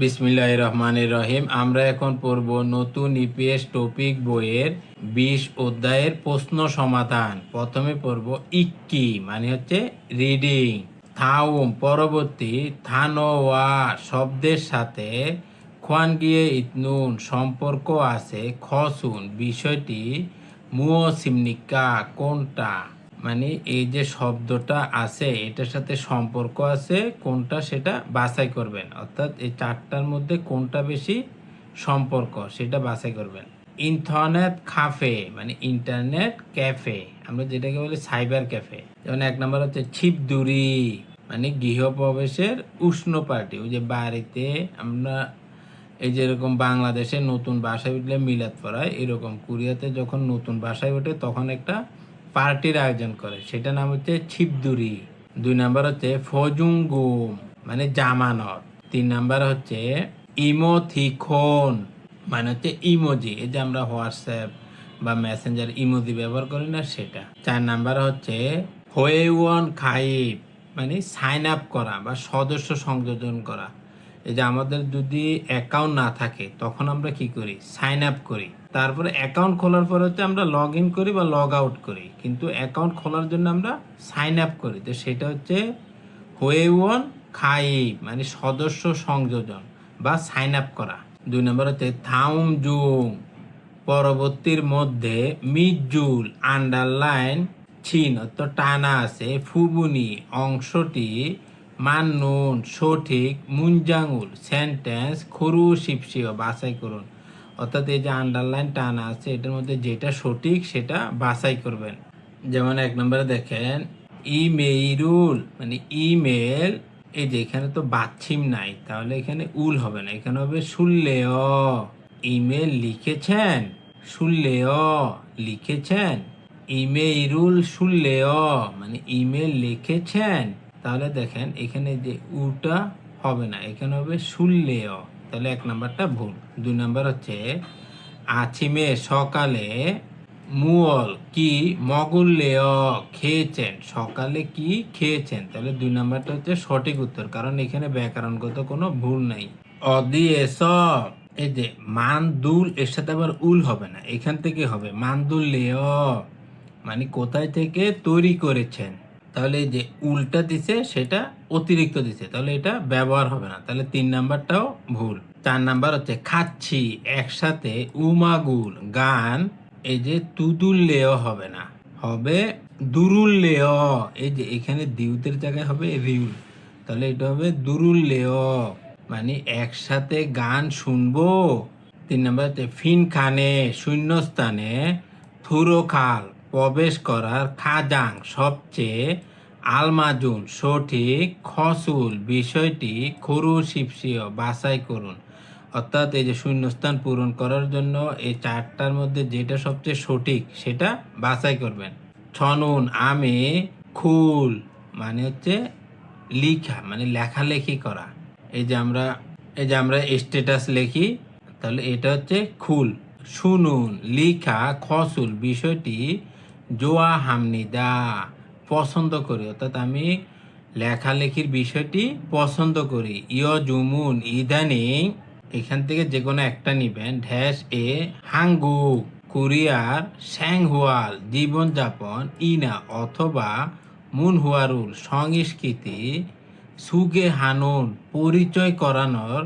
বিসমিল্লাহ রহমানের রহিম আমরা এখন পড়ব নতুন ইপিএস টপিক বইয়ের বিশ অধ্যায়ের প্রশ্ন সমাধান। প্রথমে পড়ব ইক্কি মানে হচ্ছে রিডিং থাউম, পরবর্তী থানোয়া শব্দের সাথে খোয়ান গিয়ে ইতনুন, সম্পর্ক আছে, খসুন, বিষয়টি মুও সিমনিকা কোনটা? মানে এই যে শব্দটা আছে, এটার সাথে সম্পর্ক আছে, কোনটা সেটা বাছাই করবেন। অর্থাৎ এই চারটার মধ্যে কোনটা বেশি সম্পর্ক, সেটা বাছাই করবেন। ইন্টারনেট কাফে মানে ইন্টারনেট ক্যাফে, আমরা যেটাকে বলি সাইবার ক্যাফে। যেমন এক নম্বর হচ্ছে ছিপদুরি মানে গৃহপ্রবেশের উষ্ণ পার্টি। ওই যে বাড়িতে আমরা এই যেরকম বাংলাদেশে নতুন বাসায় উঠলে মিলাদ পড়ায়, এরকম। কোরিয়াতে যখন নতুন বাসায় ওঠে, তখন একটা পার্টির আয়োজন করে। সেটা নাম হচ্ছে ছিপদুরি দুই নাম্বার হচ্ছে ফজুঙ্গুম মানে জামানত। তিন নাম্বার হচ্ছে ইমোথিখন মানে হচ্ছে ইমোজি। এই যে আমরা হোয়াটসঅ্যাপ বা মেসেঞ্জার ইমোজি ব্যবহার করি না সেটা। চার নাম্বার হচ্ছে হোয়েওয়ান খাইব মানে সাইন আপ করা বা সদস্য সংযোজন করা। এই যে আমাদের যদি অ্যাকাউন্ট না থাকে, তখন আমরা কি করি? সাইন আপ করি। তারপরে অ্যাকাউন্ট খোলার পর হচ্ছে আমরা লগ ইন করি বা লগ আউট করি। কিন্তু অ্যাকাউন্ট খোলার জন্য আমরা সাইন আপ করি। তো সেটা হচ্ছে হোয়েওয়ান খাইব মানে সদস্য সংযোজন বা সাইন আপ করা। দুই নম্বর হচ্ছে থাউম জুং পরবর্তীর মধ্যে মিজুল আন্ডারলাইন চিন অর্থাৎ টানা আছে ফুবুনি অংশটি মান্নুন সঠিক মুঞ্জাঙ্গুল সেন্টেন্স খরু শিপসিও বাছাই করুন। অর্থাৎ এই যে আন্ডারলাইন টানা আছে, এটার মধ্যে যেটা সঠিক সেটা বাছাই করবেন। যেমন এক নম্বরে দেখেন, ইমেইরুল মানে ইমেল, এই যে এখানে তো বাচ্ছিম নাই, তাহলে এখানে উল হবে না, এখানে হবে শুনলেও। ইমেল লিখেছেন, শুনলেও, লিখেছেন। ইমেইরুল শুনলেও মানে ইমেল লিখেছেন। তাহলে দেখেন, এখানে যে উটা হবে না, এখানে হবে শুনলেও। তাহলে এক নাম্বারটা ভুল। দুই নাম্বার হচ্ছে, আছিমে সকালে মুয়ল কি মগুল্লেও খেয়েছেন? সকালে কি খেয়েছেন? তাহলে দুই নাম্বারটা হচ্ছে সঠিক উত্তর, কারণ এখানে ব্যাকরণগত কোনো ভুল নাই। অদিয়েস, এই যে মানদুল, এর সাথে আবার উল হবে না, এখান থেকে হবে। মানদুল লেও মানে কোথায় থেকে তৈরি করেছেন? তাহলে যে উল্টা দিছে, সেটা অতিরিক্ত দিছে, তাহলে এটা ব্যবহার হবে না। তাহলে তিন নাম্বারটাও ভুল। চার নাম্বার হচ্ছে খাচ্ছি, একসাথে উমাগুল, গান, এই যে তুদুল্লেও হবে না। হবে দুরুল্লেও এই যে এখানে দিউতের জায়গায় হবে রিউল তাহলে এটা হবে দুরুল্লেও মানে একসাথে গান শুনব। তিন নম্বর হচ্ছে ফিন খানে শূন্যস্থানে থুরোখাল প্রবেশ করার খাজাং সবচেয়ে আলমাজুন সঠিক খসুল বিষয়টি খরু শিপসিও বাছাই করুন। অর্থাৎ এই যে শূন্যস্থান পূরণ করার জন্য এই চারটার মধ্যে যেটা সবচেয়ে সঠিক সেটা বাছাই করবেন। ছনুন, আমি, খুল মানে হচ্ছে লিখা মানে লেখালেখি করা। এই যে আমরা, এই যে আমরা স্ট্যাটাস লিখি, তাহলে এটা হচ্ছে খুল। শুনুন, লিখা, খসুল বিষয়টি জোয়া হামনিদা পছন্দ করি। অর্থাৎ আমি লেখালেখির বিষয়টি পছন্দ করি। ইয় জুমুন ইদানিং এখান থেকে যে কোনো একটা নিবেন। ড্যাশ এ হাঙ্গু, কোরিয়ার স্যাংহুয়াল জীবনযাপন, ইনা অথবা মুনহুয়ারুল, সংস্কৃতি, সুগে হানুন, পরিচয় করানোর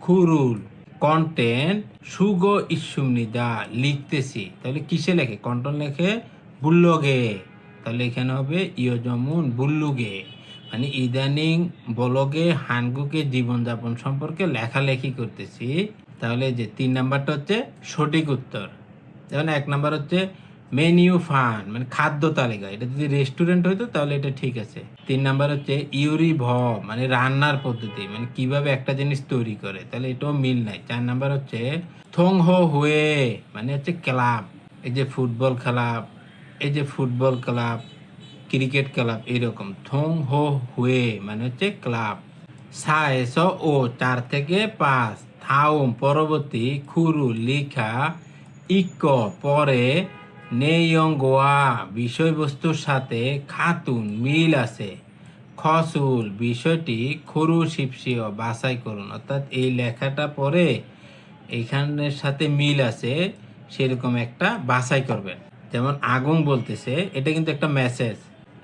খুরুল, কন্টেন্ট, সুগ ইসুমনিদা লিখতেছি। তাহলে কিসে লেখে? কন্টেন্ট লেখে বুল্লগে। তাহলে এখানে হবে ইয়জমুন বুল্লুগে মানে ইদানিং বলগে, হানগুকে জীবনযাপন সম্পর্কে লেখালেখি করতেছি। তাহলে যে তিন নাম্বারটা হচ্ছে সঠিক উত্তর। যেমন এক নাম্বার হচ্ছে মেনিউ ফান মানে খাদ্য তালিকা। এটা যদি রেস্টুরেন্ট হইতো তাহলে এটা ঠিক আছে। তিন নাম্বার হচ্ছে ইউরি ভ মানে রান্নার পদ্ধতি মানে কীভাবে একটা জিনিস তৈরি করে। তাহলে এটাও মিল নাই। চার নাম্বার হচ্ছে থং হো হুয়ে মানে হচ্ছে ক্লাব, এই যে ফুটবল ক্লাব এই যে ফুটবল ক্লাব, ক্রিকেট ক্লাব এরকম থং হো হুয়ে মানে হচ্ছে ক্লাব। সায়েস ও চার থেকে পাঁচ থাউম পরবর্তী খুরু লিখা ইক পরে নেয়ঙ্গোয়া বিষয়বস্তুর সাথে খাতুন মিল আছে। খসুল বিষয়টি খরু শিপসিও বাছাই করুন। অর্থাৎ এই লেখাটা পরে এইখানের সাথে মিল আছে, সেরকম একটা বাছাই করবেন। যেমন আগুন বলতেছে, এটা কিন্তু একটা মেসেজ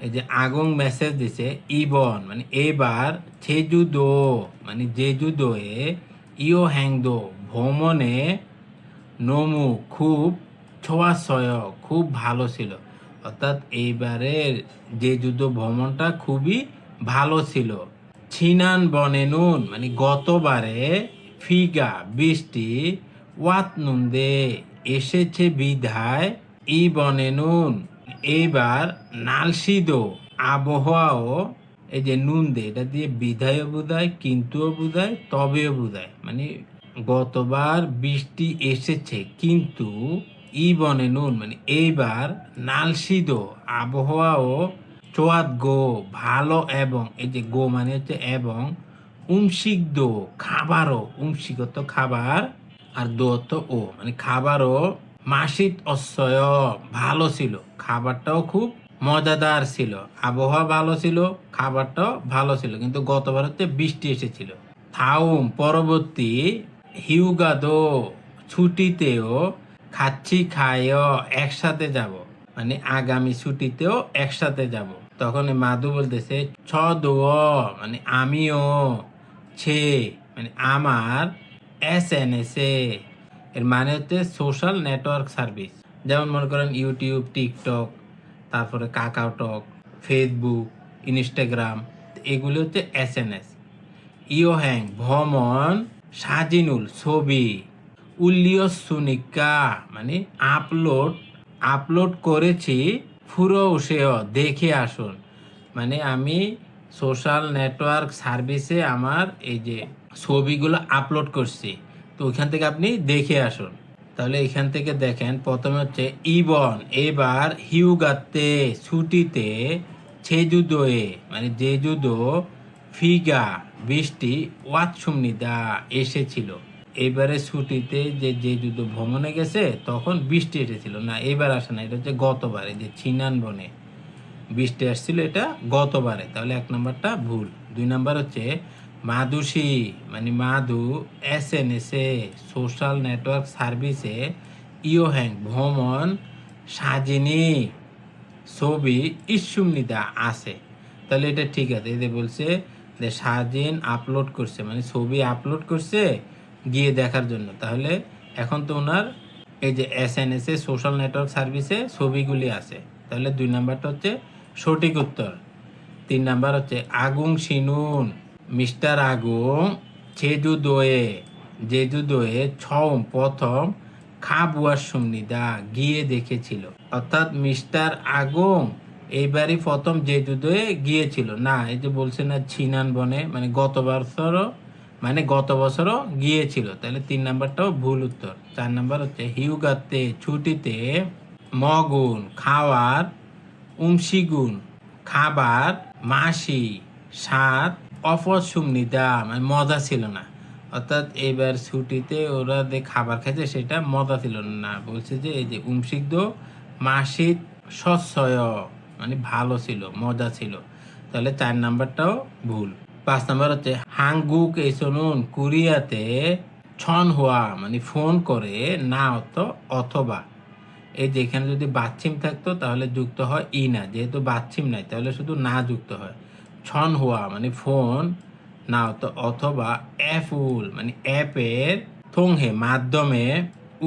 এই যে আগুন মেসেজ দিছে, ইবন মানে এবার চেজু দো মানে জেজু দোয়ে ইও হ্যাং দো ভ্রমণে নমু খুব ছোঁয়াশয় খুব ভালো ছিল। অর্থাৎ এইবারের যে যুদ্ধ ভ্রমণটা খুবই ভালো ছিল। ছিনান বনে নুন মানে গতবারে ফিগা, বৃষ্টি, ওয়াত নুন দে, এসেছে বিধায় ই বনে নুন। এইবার নালসিদো আবহাওয়াও এই যে নুন দে, এটা দিয়ে বিধায়ও বোধায় কিন্তুও বোঝায়, তবেও বোঝায়। মানে গতবার বৃষ্টি এসেছে, কিন্তু ই বনে নুন মানে এইবার নালসিদো আবহাওয়াও চোয়াত গো ভালো এবং, এই যে গো মানে হচ্ছে এবং উমসিক দো খাবারও উমসিগত খাবার আর দো তো ও মানে খাবারও মাসিত অশ্বয় ভালো ছিল। খাবারটাও খুব মজাদার ছিল। আবহাওয়া ভালো ছিল, খাবারটাও ভালো ছিল, কিন্তু গতবার হচ্ছে বৃষ্টি এসেছিল। থাউম, পরবর্তী হিউগাদো ছুটিতেও খাচ্ছি, খাইও, একসাথে যাব। মানে আগামী ছুটিতেও একসাথে যাব। তখন মাধু বলতেছে, ছ দো মানে আমিও, ছে মানে আমার এস এন এস এ। এর মানে হচ্ছে সোশ্যাল নেটওয়ার্ক সার্ভিস যেমন মনে করেন ইউটিউব টিকটক তারপরে কাকাওটক ফেসবুক ইনস্টাগ্রাম এগুলো হচ্ছে এস এন এস ইও হ্যাং ভ্রমণ সাজিনুল, ছবি উল্লিয় সুনিকা মানে আপলোড আপলোড করেছি, ফুরো উসেও দেখে আসুন। মানে আমি সোশ্যাল নেটওয়ার্ক সার্ভিসে আমার এই যে ছবিগুলো আপলোড করছি। তো ওইখান থেকে আপনি দেখে আসুন। তাহলে এখান থেকে দেখেন, প্রথমে হচ্ছে ইবন, এবার হিউগাতে ছুটিতে, ছেজুদোয়ে মানে জেজুদো, ফিগা, বৃষ্টি ওয়াতসুমনিদা এসেছিল। এবারে ছুটিতে যে যে যুদ্ধ ভ্রমণে গেছে, তখন বৃষ্টি এসেছিল। না, এবার আসে না, এটা হচ্ছে গতবারে, যে ছিনান বনে বৃষ্টি আসছিল, এটা গতবারে। তাহলে এক নম্বরটা ভুল। দুই নাম্বার হচ্ছে মাদুসি মানে মাদু S N S A social network সার্ভিসে ইও হ্যাং, ভ্রমণ, সাজিনি, ছবি, ইসুমনিদা আছে। তাহলে এটা ঠিক আছে এদের বলছে যে সাজিন আপলোড করছে মানে ছবি আপলোড করছে, গিয়ে দেখার জন্য। তাহলে এখন তো ওনার এই যে S N S A social network সার্ভিসে ছবিগুলি আছে। তাহলে দুই নাম্বারটা হচ্ছে সঠিক উত্তর। তিন নাম্বার হচ্ছে আগুং সিনুন। মিস্টার আগুং চেজু দোয়ে জেজু দোয়ে ছম, প্রথম খাবুয়ার সুমনিদা গিয়ে দেখেছিল। অর্থাৎ মিস্টার আগুং এইবারই প্রথম জেজুদোয়ে গিয়েছিল। না, এই যে বলছে না, ছিনান বনে মানে গত বছরও মানে গত বছরও গিয়েছিল। তাহলে তিন নাম্বারটাও ভুল উত্তর। চার নাম্বার হচ্ছে, হিউগাতে ছুটিতে মগুন, খাওয়ার উমসিগুন খাবার, মাসি, সাত অপসুমনিদা মানে মজা ছিল না। অর্থাৎ এবার ছুটিতে ওরা যে খাবার খেয়েছে সেটা মজা ছিল না। বলছে যে, এই যে উমসিদ্ধ মাসিক সস্বয় মানে ভালো ছিল, মজা ছিল। তাহলে চার নাম্বারটাও ভুল। পাঁচ নাম্বার হচ্ছে, হাঙ্গুক এই শুনুন, কোরিয়াতে ছন হওয়া মানে ফোন করে না অত অথবা। এই যেখানে যদি বাচ্চিম থাকতো, তাহলে যুক্ত হয় ই না। যেহেতু বাচ্চিম নাই, তাহলে শুধু না যুক্ত হয়। ছন হওয়া মানে ফোন, না অথবা অ্যাপুল মানে অ্যাপের থংহে, মাধ্যমে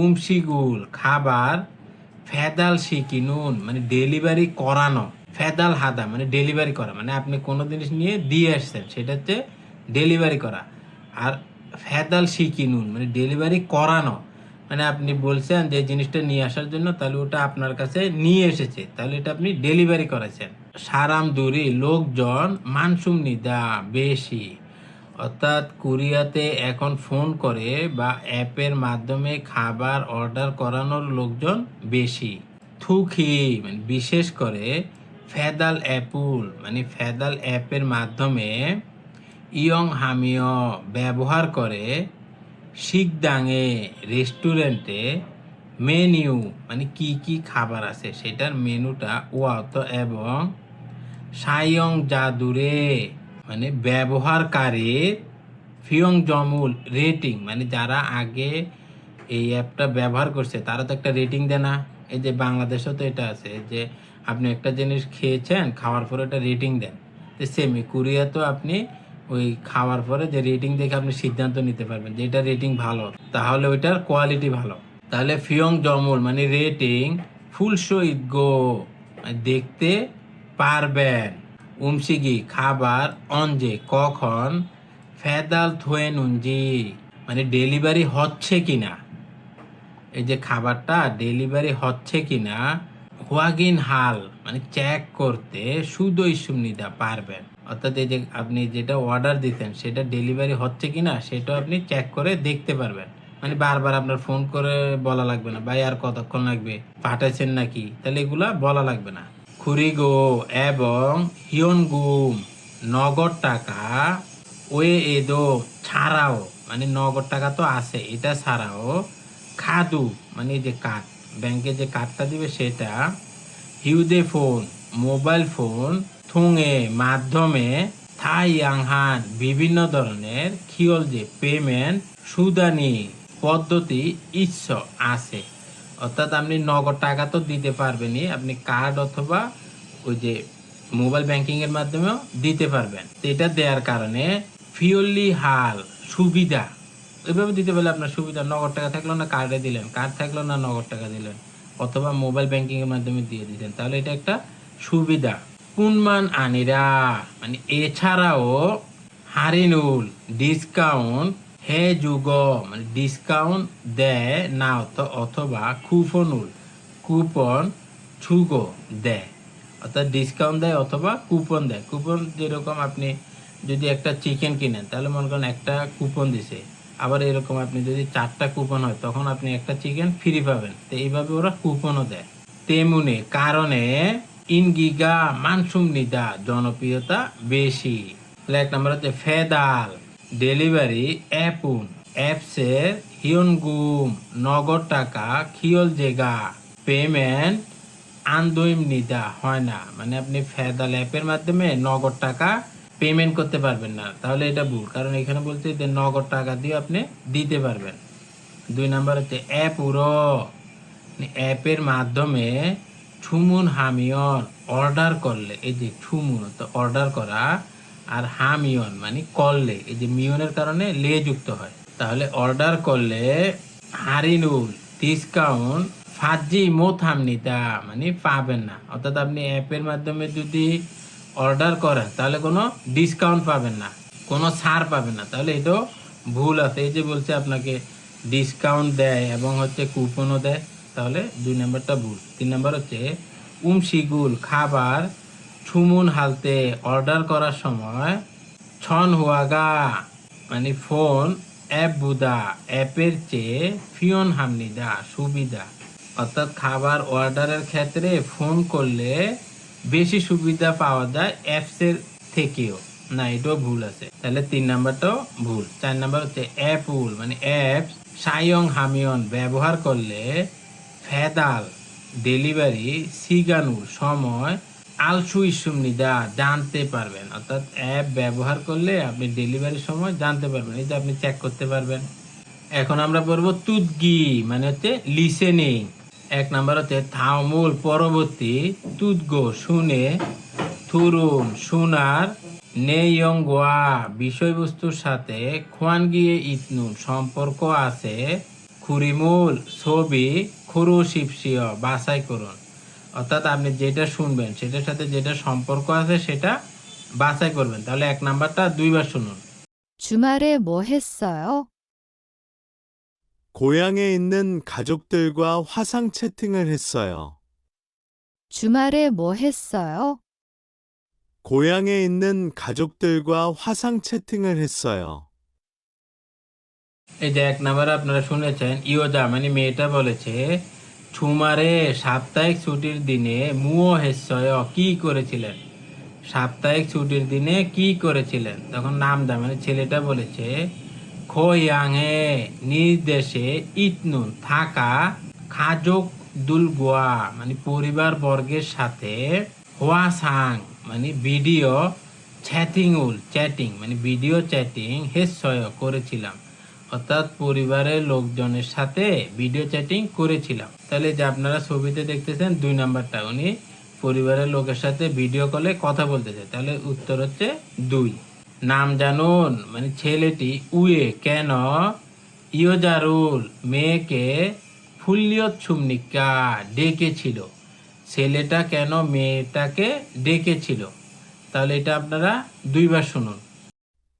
উমসিগুল খাবার, ফেদাল শিকিনুন মানে ডেলিভারি করানো, ফেদাল হাদা মানে ডেলিভারি করা মানে আপনি কোনো জিনিস নিয়ে দিয়ে আসছেন সেটা হচ্ছে ডেলিভারি করা, আর ফেদাল শিকিনুন মানে ডেলিভারি করানো মানে আপনি বলছেন যে জিনিসটা নিয়ে আসার জন্য, তাহলে ওটা আপনার কাছে নিয়ে এসেছে, তাহলে এটা আপনি ডেলিভারি করেছেন। সারাম দূরি লোকজন মানসুম নিদা বেশি। অর্থাৎ কোরিয়াতে এখন ফোন করে বা অ্যাপের মাধ্যমে খাবার অর্ডার করানোর লোকজন বেশি। থুকি মানে বিশেষ করে ফেদাল অ্যাপুল মানে ফেদাল অ্যাপের মাধ্যমে ইয়ং হামিও ব্যবহার করে শিকদাঙে রেস্টুরেন্টে মেনিউ মানে কি কি খাবার আছে, সেটার মেনুটা ওয়াত এবং সায়ং জাদুরে মানে ব্যবহারকারীর ফিয়ং জমুল রেটিং মানে যারা আগে এই অ্যাপটা ব্যবহার করছে, তারা তো একটা রেটিং দেয় না। এই যে বাংলাদেশেও তো এটা আছে, যে আপনি একটা জিনিস খেয়েছেন, খাওয়ার পরে একটা রেটিং দেন। তো সেমি কুরিয়া তো আপনি ওই খাওয়ার পরে যে রেটিং দেখে আপনি সিদ্ধান্ত নিতে পারবেন যে এটা রেটিং ভালো, তাহলে ওইটার কোয়ালিটি ভালো। তাহলে ফিয়ং জমুল মানে রেটিং ফুল সহিত গো মানে দেখতে পারবেন। উমসিগি, খাবার অঞ্জে কখন ফেদাল থুয়ে নুনজি। মানে ডেলিভারি হচ্ছে কি না এই যে খাবারটা ডেলিভারি হচ্ছে কিনা? হোয়াগিন হাল মানে চেক করতে সুদই সুনিদা পারবেন। অর্থাৎ এই যে আপনি যেটা অর্ডার দিতেন, সেটা ডেলিভারি হচ্ছে কি না সেটা আপনি চেক করে দেখতে পারবেন। মানে বারবার আপনার ফোন করে বলা লাগবে না, ভাই, আর কতক্ষণ লাগবে? পাঠাচ্ছেন নাকি? তাহলে এগুলা বলা লাগবে না। খুরিগো এবং হিয়ন গুম নগদ টাকা ওয়ে এদো ছাড়াও মানে নগদ টাকা তো আছে, এটা ছাড়াও খাদু মানে যে কার্ড, ব্যাংকে যে কার্ডটা দিবে সেটা হিউদে ফোন, মোবাইল ফোন থুঙে মাধ্যমে থাই আংহান বিভিন্ন ধরনের খিয়ল যে পেমেন্ট সুদানি পদ্ধতি ইচ্ছ আছে। অর্থাৎ আপনি নগদ টাকা তো দিতে পারবেনই, আপনি কার্ড অথবা ওই যে মোবাইল ব্যাংকিং এর মাধ্যমেও দিতে পারবেন। এটা দেওয়ার কারণে ফিওরলি হাল, সুবিধা। এভাবে দিতে পারলে আপনার সুবিধা, নগদ টাকা থাকল না কার্ডে দিলেন কার্ড থাকল না, নগদ টাকা দিলেন, অথবা মোবাইল ব্যাংকিং এর মাধ্যমে দিয়ে দিলেন। তাহলে এটা একটা সুবিধা। কুনমান আনিরা? মানে এছাড়াও হারিনুল ডিসকাউন্ট হে যুগ মানে ডিসকাউন্ট দেয় না অথ- অথবা কুপনুল কুপন ছুগো দেয়। অর্থাৎ ডিসকাউন্ট দেয় অথবা কুপন দেয়। কুপন যেরকম আপনি যদি একটা চিকেন কিনেন, তাহলে মনে করেন একটা কুপন দিছে। আবার এরকম আপনি যদি চারটা কুপন হয়, তখন আপনি একটা চিকেন ফ্রি পাবেন। তো এইভাবে ওরা কুপনও দেয়। তেমনি কারণে ইনগিগা মানসুম নিদা, জনপ্রিয়তা বেশি। এক নম্বর হচ্ছে ফেদাল। ডেলিভারি অ্যাপুন অ্যাপসের হিয়নগুম নগদ টাকা খিয়ল জেগা পেমেন্ট আন্দোইম নিদা হয় না। মানে আপনি ফেদাল অ্যাপের মাধ্যমে নগদ টাকা পেমেন্ট করতে পারবেন না। তাহলে এটা ভুল। কারণ এখানে বলছে যে নগদ টাকা দিয়ে আপনি দিতে পারবেন। দুই নাম্বার হচ্ছে অ্যাপ উড়ো অ্যাপের মাধ্যমে ছুমুন হামিয়ন অর্ডার করলে, এই যে ছুমুন তো অর্ডার করা আর হামিয়ন মানে করলে এই যে মিয়নের কারণে লে যুক্ত হয়। তাহলে অর্ডার করলে হারিনুল ডিসকাউন্ট ফাজি মোত হামনিতা মানে পাবেন না। অর্থাৎ আপনি অ্যাপের মাধ্যমে যদি অর্ডার করেন, তাহলে কোনো ডিসকাউন্ট পাবেন না, কোনো ছাড় পাবেন না। তাহলে এটাও ভুল আছে। এই যে বলছে আপনাকে, ডিসকাউন্ট দেয় এবং হচ্ছে কুপনও দেয়, তাহলে দুই নাম্বারটা ভুল। তিন নাম্বার হচ্ছে, উমশিগুল খাবার ছুমুন হালতে অর্ডার করার সময় ছন হুয়াগা মানে ফোন, অ্যাপ বুদা, অ্যাপের চেয়ে ফিয়ন হামনিদা, সুবিধা। অর্থাৎ খাবার অর্ডারের ক্ষেত্রে ফোন করলে বেশি সুবিধা পাওয়া যায় অ্যাপসের থেকেও। না, এটাও ভুল আছে। তাহলে তিন নাম্বারটাও ভুল। চার নাম্বার হচ্ছে অ্যাপুল মানে অ্যাপস সায়ং হামিয়ন ব্যবহার করলে ফেদাল, ডেলিভারি, সিগানুর সময় আলসু ইসুমনিদা জানতে পারবেন। অর্থাৎ অ্যাপ ব্যবহার করলে আপনি ডেলিভারির সময় জানতে পারবেন। যে আপনি চেক করতে পারবেন। এখন আমরা পড়ব তুদগি মানে হচ্ছে লিসেনিং এক নাম্বার হচ্ছে থামুল পরবর্তী তুদগো শুনে থুরুন শোনার নেয়ং গোয়া বিষয়বস্তুর সাথে খোয়ান গিয়ে ইতনুন, সম্পর্ক আছে, খুরিমুল, ছবি খুরু শিপসিয় বাছাই করুন। অর্থাৎ আপনি যেটা শুনবেন সেটার সাথে যেটা সম্পর্ক আছে সেটা বাছাই করবেন তাহলে এক নাম্বারটা দুইবার শুনুন 주말에 뭐 했어요? 고향에 있는 가족들과 화상 채팅을 했어요. 주말에 뭐 했어요? 고향에 있는 가족들과 화상 채팅을 했어요. এই যে এক নাম্বার আপনারা শুনেছেন ইও জামানি মেয়েটা বলেছে ছুমারে সাপ্তাহিক ছুটির দিনে মুও হেসয় কি করেছিলেন? সাপ্তাহিক ছুটির দিনে কি করেছিলেন? তখন নাম দা মানে ছেলেটা বলেছে, খোয়াংয়ে নিজ দেশে ইতনুন থাকা খাজক দুলগোয়া মানে পরিবার বর্গের সাথে হোয়াসাং মানে ভিডিও চ্যাটিং উল, চ্যাটিং মানে ভিডিও চ্যাটিং হেসয় করেছিলাম। অর্থাৎ পরিবারের লোকজনের সাথে ভিডিও চ্যাটিং করেছিলাম। তাহলে যে আপনারা ছবিতে দেখতেছেন দুই নাম্বারটা, উনি পরিবারের লোকের সাথে ভিডিও কলে কথা বলতেছে তাহলে উত্তর হচ্ছে দুই। নাম জানুন মানে ছেলেটি উয়ে, কেন? ইয়োজারুল, মেয়েকে ফুল্লিয়ত সুমনিকা ডেকেছিল। ছেলেটা কেন মেয়েটাকে ডেকেছিল? তাহলে এটা আপনারা দুইবার শুনুন।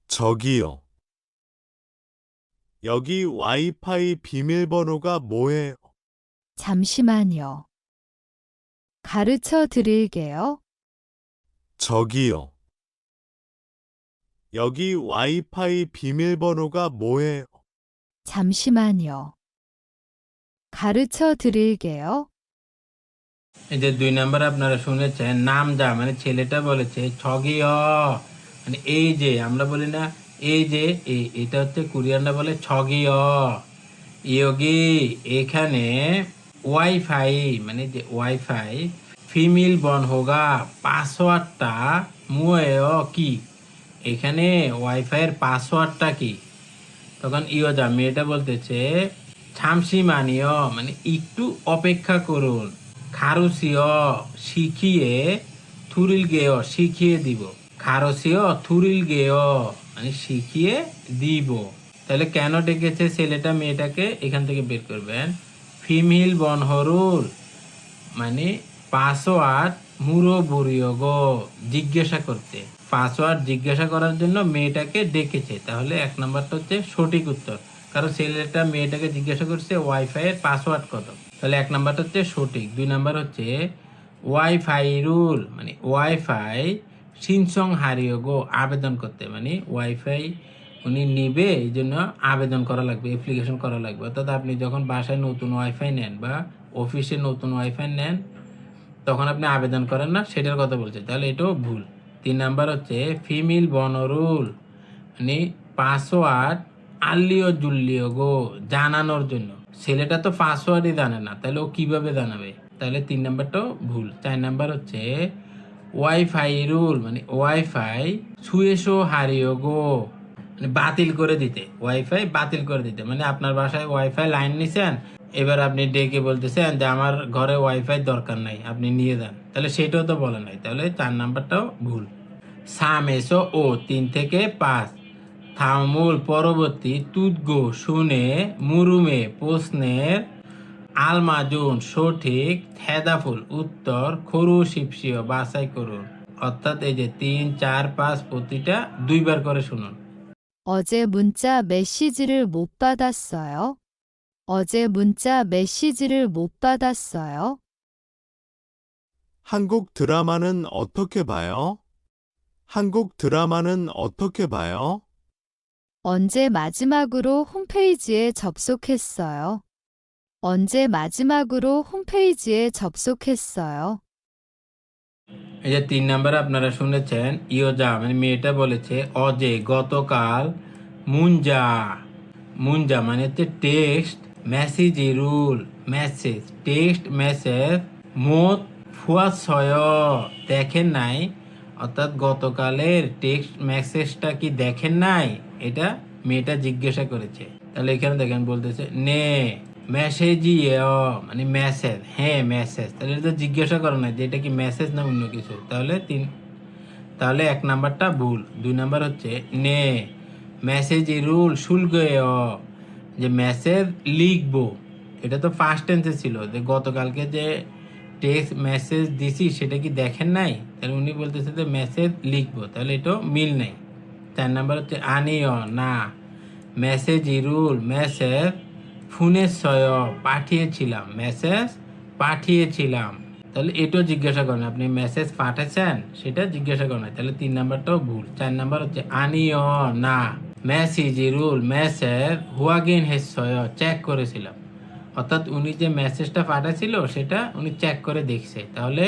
ছগিয়। 여기 와이파이 비밀번호가 뭐예요? 잠시만요. 가르쳐 드릴게요. 저기요. 여기 와이파이 비밀번호가 뭐예요? 잠시만요. 가르쳐 드릴게요. এই যে দুই নাম্বার আপনারা শুনেছেন নাম যা মানে ছেলেটা বলেছে ছগিয় মানে এই যে আমরা বলি না এই যে এটা হচ্ছে কোরিয়ানরা বলে ছগিয়। ইয়োগি, এখানে ওয়াইফাই মানে যে ওয়াইফাই, ফিমেল বন হোগা, পাসওয়ার্ডটা মুয়েও কি? এখানে ওয়াইফাইয়ের পাসওয়ার্ডটা কি? তখন ইয়োজা মেয়েটা বলতেছে, ছামসি মানিও মানে একটু অপেক্ষা করুন। খারুসিও শিখিয়ে থুরিল গেয়, শিখিয়ে দিব। খারসিও থুরিল গেও মানে শিখিয়ে দিব। তাহলে কেন ডেকেছে ছেলেটা, মেয়েটাকে এখান থেকে বের করবেন? ফিমেল বনহরুল মানে পাসওয়ার্ড মুরো বুড়িও গো জিজ্ঞাসা করতে। পাসওয়ার্ড জিজ্ঞাসা করার জন্য মেয়েটাকে ডেকেছে। তাহলে এক নাম্বারটা হচ্ছে সঠিক উত্তর। কারণ ছেলেটা, মেয়েটাকে জিজ্ঞাসা করছে ওয়াইফাই এর পাসওয়ার্ড কত? তাহলে এক নাম্বারটা হচ্ছে সঠিক। দুই নাম্বার হচ্ছে ওয়াইফাই রুল মানে ওয়াইফাই সিনসং হারিয়ে গো আবেদন করতে মানে ওয়াইফাই উনি নিবে এই জন্য আবেদন করা লাগবে অ্যাপ্লিকেশন করা লাগবে। অর্থাৎ আপনি যখন বাসায় নতুন ওয়াইফাই নেন বা অফিসে নতুন ওয়াইফাই নেন, তখন আপনি আবেদন করেন না, সেটার কথা বলছে। তাহলে এটাও ভুল। তিন নাম্বার হচ্ছে ফিমেল বনরুল মানে পাসওয়ার্ড আল্লিও জুল্লিও গো জানানোর জন্য। ছেলেটা তো পাসওয়ার্ডই জানে না, তাহলে ও কীভাবে জানাবে? তাহলে তিন নাম্বারটাও ভুল। চার নাম্বার হচ্ছে ওয়াইফাই রুল মানে ওয়াইফাই ছুয়েশো হারিও গো। মানে বাতিল করে দিতে ওয়াইফাই বাতিল করে দিতে। মানে আপনার বাসায় ওয়াইফাই লাইন নিছেন, এবার আপনি ডেকে বলতেছেন যে আমার ঘরে ওয়াইফাই দরকার নাই, আপনি নিয়ে যান। তাহলে সেটাও তো বলে নাই, তাহলে চার নাম্বারটাও ভুল। সামেসো ও তিন থেকে পাঁচ। থামুল পরবর্তী তুদগো শুনে, মুরুমে প্রশ্নের আলমাজুন সঠিক থেদাফুল উত্তর খরু শিপসিও বাছাই করুন অর্থাৎ এই যে তিন চার পাঁচ প্রতিটা দুইবার করে শুনুন 어제 문자 메시지를 못 받았어요. 어제 문자 메시지를 못 받았어요. 한국 드라마는 어떻게 봐요? 한국 드라마는 어떻게 봐요? 언제 마지막으로 홈페이지에 접속했어요. 언제 마지막으로 홈페이지에 접속했어요. এই যে তিন নাম্বার আপনারা শুনেছেন ইয়োজা মানে মেয়েটা বলেছে অজে গতকাল মুঞ্জা মুঞ্জা মানে হচ্ছে text message rule message text message মোত ফুয়াশয় দেখেন নাই অর্থাৎ গতকালের টেক্সট মেসেজটা কি দেখেন নাই এটা মেয়েটা জিজ্ঞাসা করেছে তাহলে এখানে দেখেন বলতেছে নে মেসেজই মানে মেসেজ হ্যাঁ মেসেজ তাহলে তো জিজ্ঞাসা করে না যে এটা কি মেসেজ না অন্য কিছু? তাহলে তিন, তাহলে এক নাম্বারটা ভুল। দুই নাম্বার হচ্ছে, নে মেসেজ রুল শুল্ক যে মেসেজ লিখব। এটা তো ফার্স্ট টেন্সে ছিল। যে গতকালকে যে টেক্সট মেসেজ দিছি, সেটা কি দেখেন নাই? তাহলে উনি বলতেছে যে মেসেজ লিখব। তাহলে এটাও মিল নাই। চার নাম্বার হচ্ছে, আনিও, না। মেসেজ রুল মেসেজ ফোনে পাঠিয়েছিলাম মেসেজ পাঠিয়েছিলাম। তাহলে এটাও জিজ্ঞাসা করেন, আপনি মেসেজ পাঠাচ্ছেন? সেটা জিজ্ঞাসা করেন। তাহলে তিন নাম্বারটাও ভুল। চার নাম্বার হচ্ছে, আনিও না। মেসেজ রুল মেসেজ হুয়াগিন হেসয় চেক করেছিলাম। অর্থাৎ উনি যে মেসেজটা পাঠাছিল সেটা উনি চেক করে দেখছে। তাহলে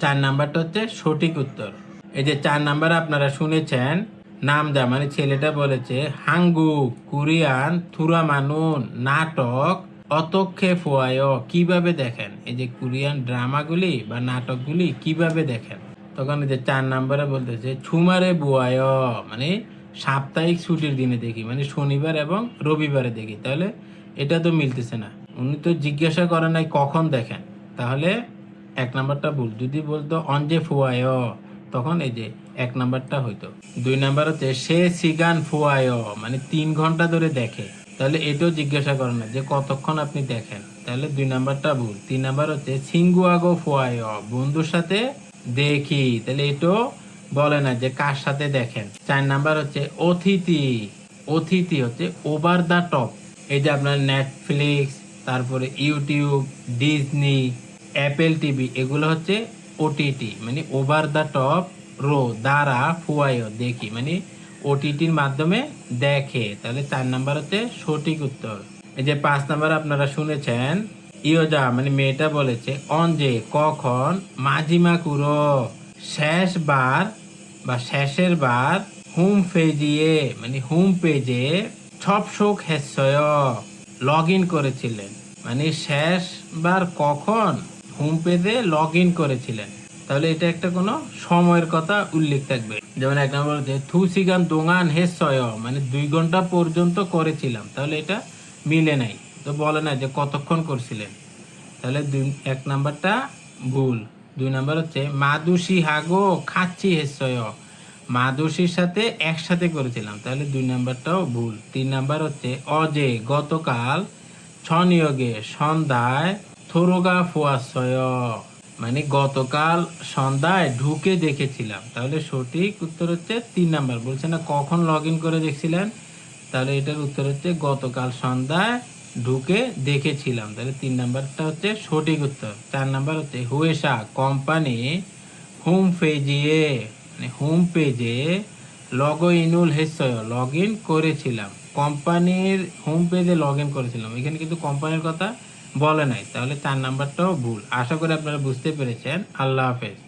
চার নাম্বারটা হচ্ছে সঠিক উত্তর। এই যে চার নাম্বার আপনারা শুনেছেন নাম যা মানে ছেলেটা বলেছে, হাঙ্গু, কোরিয়ান থুরা মানুন নাটক, অতক্ষে ফোয়ায়, কীভাবে দেখেন? এই যে কোরিয়ান ড্রামাগুলি বা নাটকগুলি কীভাবে দেখেন? তখন এই যে চার নাম্বারে বলতেছে, ছুমারে বুয়ায় মানে সাপ্তাহিক ছুটির দিনে দেখি মানে শনিবার এবং রবিবারে দেখি। তাহলে এটা তো মিলতেছে না। উনি তো জিজ্ঞাসা করেন নাই কখন দেখেন। তাহলে এক নাম্বারটা ভুল। যদি বলতো অঞ্জে ফুয়ায় তখন এই যে এক নাম্বারটা হইতো। দুই নাম্বার হচ্ছে, সে সিগান ফুয়ায় মানে তিন ঘণ্টা ধরে দেখে। তাহলে এটাও জিজ্ঞাসা করে না যে কতক্ষণ আপনি দেখেন। তাহলে দুই নাম্বারটা ভুল। তিন নাম্বার হচ্ছে, সিঙ্গুয়াগো ফুয়ায়, বন্ধুর সাথে দেখি। তাহলে এটাও বলে না যে কার সাথে দেখেন। চার নাম্বার হচ্ছে, অতিথি অতিথি হচ্ছে ওভার দ্য টপ। এই যে আপনার নেটফ্লিক্স তারপরে ইউটিউব, ডিজনি, অ্যাপেল টিভি, এগুলো হচ্ছে ওটিটি মানে ওভার দ্য টপ রো দ্বারা ফুয়াইও, দেখি। মানে ওটিটির মাধ্যমে দেখে। তাহলে চার নাম্বার হচ্ছে সঠিক উত্তর। এই যে পাঁচ নাম্বার আপনারা শুনেছেন, ইয়োজা মানে মেয়েটা বলেছে, অঞ্জে, কখন? মাঝিমা কুরো, শেষবার বা শেষের বার হোম পেজিয়ে মানে হোম পেজে সব শোক লগ ইন করেছিলেন। মানে শেষবার কখন? হোম পেজে লগ ইন করেছিলেন। তাহলে এটা একটা কোনো সময়ের কথা উল্লেখ থাকবে। যেমন এক নম্বর হচ্ছে থুসিগান দোঙান হেসয় মানে দুই ঘণ্টা পর্যন্ত করেছিলাম, তাহলে এটা মিলে নাই। তো বলে না যে কতক্ষণ করছিলেন? তাহলে দুই, এক নাম্বারটা ভুল। দুই নাম্বার হচ্ছে মাদুসি হাগো খাচ্ছি হেসয় মাদুসির সাথে একসাথে করেছিলাম, তাহলে দুই নাম্বারটাও ভুল। তিন নাম্বার হচ্ছে, অজে গতকাল ছনিয়োগে সন্ধ্যায় থোরোগা ফুয়াশয় মানে গতকাল সন্ধ্যায় ঢুকে দেখেছিলাম। তাহলে সঠিক উত্তর হচ্ছে তিন নাম্বার। বলছে না, কখন লগ করে দেখছিলেন? তাহলে এটার উত্তর হচ্ছে গতকাল সন্ধ্যায় ঢুকে দেখেছিলাম। তাহলে তিন নাম্বারটা হচ্ছে সঠিক উত্তর। চার নাম্বার হচ্ছে হুয়েশা কোম্পানি হোম পেজে মানে হোম পেজে লগ ইনুল হেসয় লগ ইন করেছিলাম। কোম্পানির হোম পেজে লগ ইন করেছিলাম। এখানে কিন্তু কোম্পানির কথা বলে নাই তাহলে তার নাম্বারটাও ভুল। আশা করি আপনারা বুঝতে পেরেছেন। আল্লাহ হাফেজ।